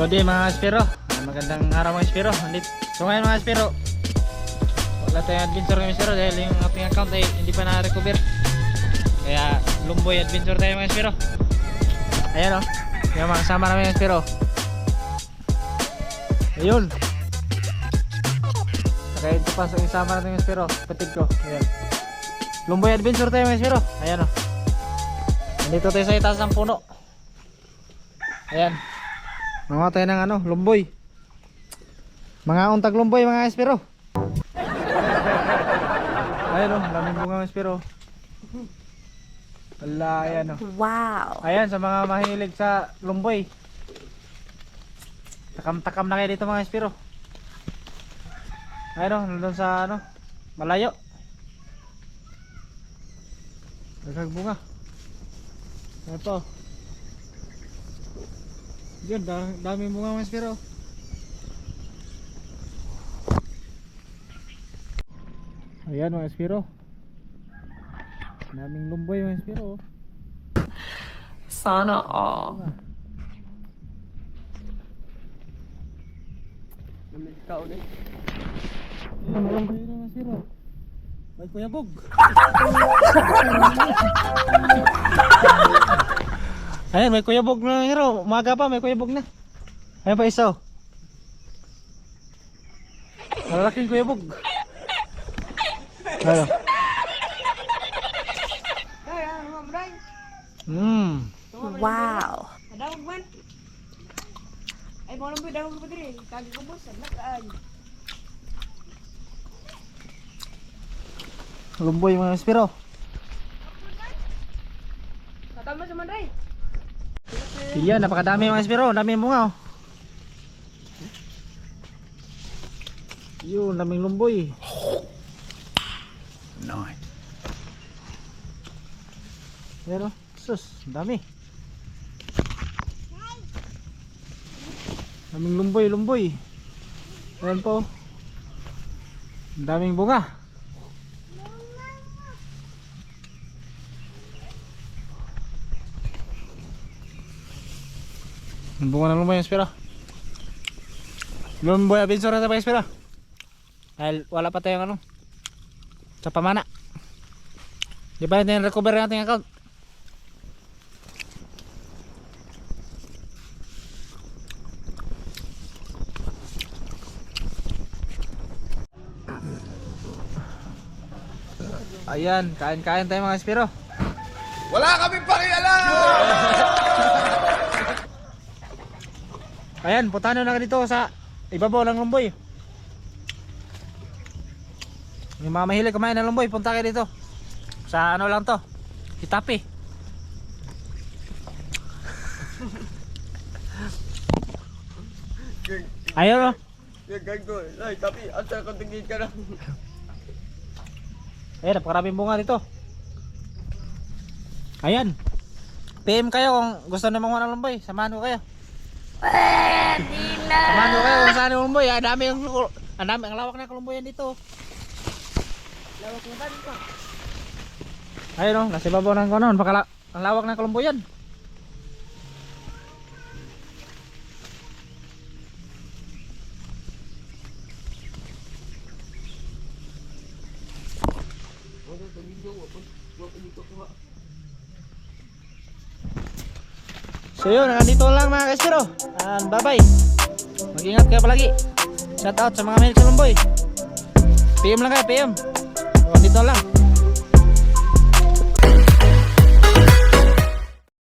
Good day mga espiro. Ah, Magandang araw mga espiro. Andit. So ngayon mga espiro. Wala tayong adventure mga espiro dahil yung ating account ay hindi pa na-recover. Kaya lumboy adventure tayo mga espiro. Ayan o. Yung mga kasama namin mga espiro. Ayun. Kaya ito pa sa isama natin mga espiro. Patid ko. Ayan. Lumboy adventure tayo mga espiro. Ayan o. Nandito tayo sa itaas ng puno. Ayan. Mga tayo ng ano, lumboy. Mga untag lumboy mga espiro. Ayan o, daming bunga mga espiro. Wala, ayan o. Wow. Ayan, sa mga mahilig sa lumboy. Takam-takam na kayo dito mga espiro. Ayan o, nandun sa ano, malayo. Daghang bunga. Ayan po. Yun, da daming bunga mga espiro. Ayan mga espiro. Daming lumboy mga espiro. Sana all. Ayan, walang kayo na mga espiro. May kuya bog. Ayan, may kuya bog na hero. Umaga pa, may kuya bog na. Ayan pa isa. oh. Malalaking kuya bog. Ano? Hmm. Wow. Ay mo lang daog pa dire. Kagi ko boss, nakaan. Lumboy mga espiro. Iyan, napakadami mga espiro. Dami yung bunga oh. Yun, daming lumboy. Yan oh. Sus, dami. Daming lumboy, lumboy. Ayan po. Daming bunga. Bunga ng lumboy yung espira. Lumboy, abinsura na pa yung espira. Dahil wala pa tayong ano. Sa pamana. Di ba natin recover yung ating account? Ayan, kain-kain tayo mga espiro. Wala kaming pakialam! Ayan, putano na dito sa ibabaw ng lumboy. Yung mga mahilig kumain ng lumboy, punta kayo dito. Sa ano lang to, Itapi. Ayun oh. Yan, gago. Ay, tapi, asa ko tingin ka na. Ayan, napakaraming bunga dito. Ayan. PM kayo kung gusto na mga ng lumboy. Samahan ko kayo. Samahan ko kayo kung saan yung lumboy. Ang dami yung ang dami ang lawak na kalumboyan dito. Lawak mo ba dito? Ayun oh, nasa ibabaw ng kanon. Pakala ang lawak ng kalumboyan. So yun, nandito lang mga kastero. And bye bye. Mag-ingat kayo palagi. Shout out sa mga mahilig sa lumboy. PM lang kayo, PM. Nandito lang.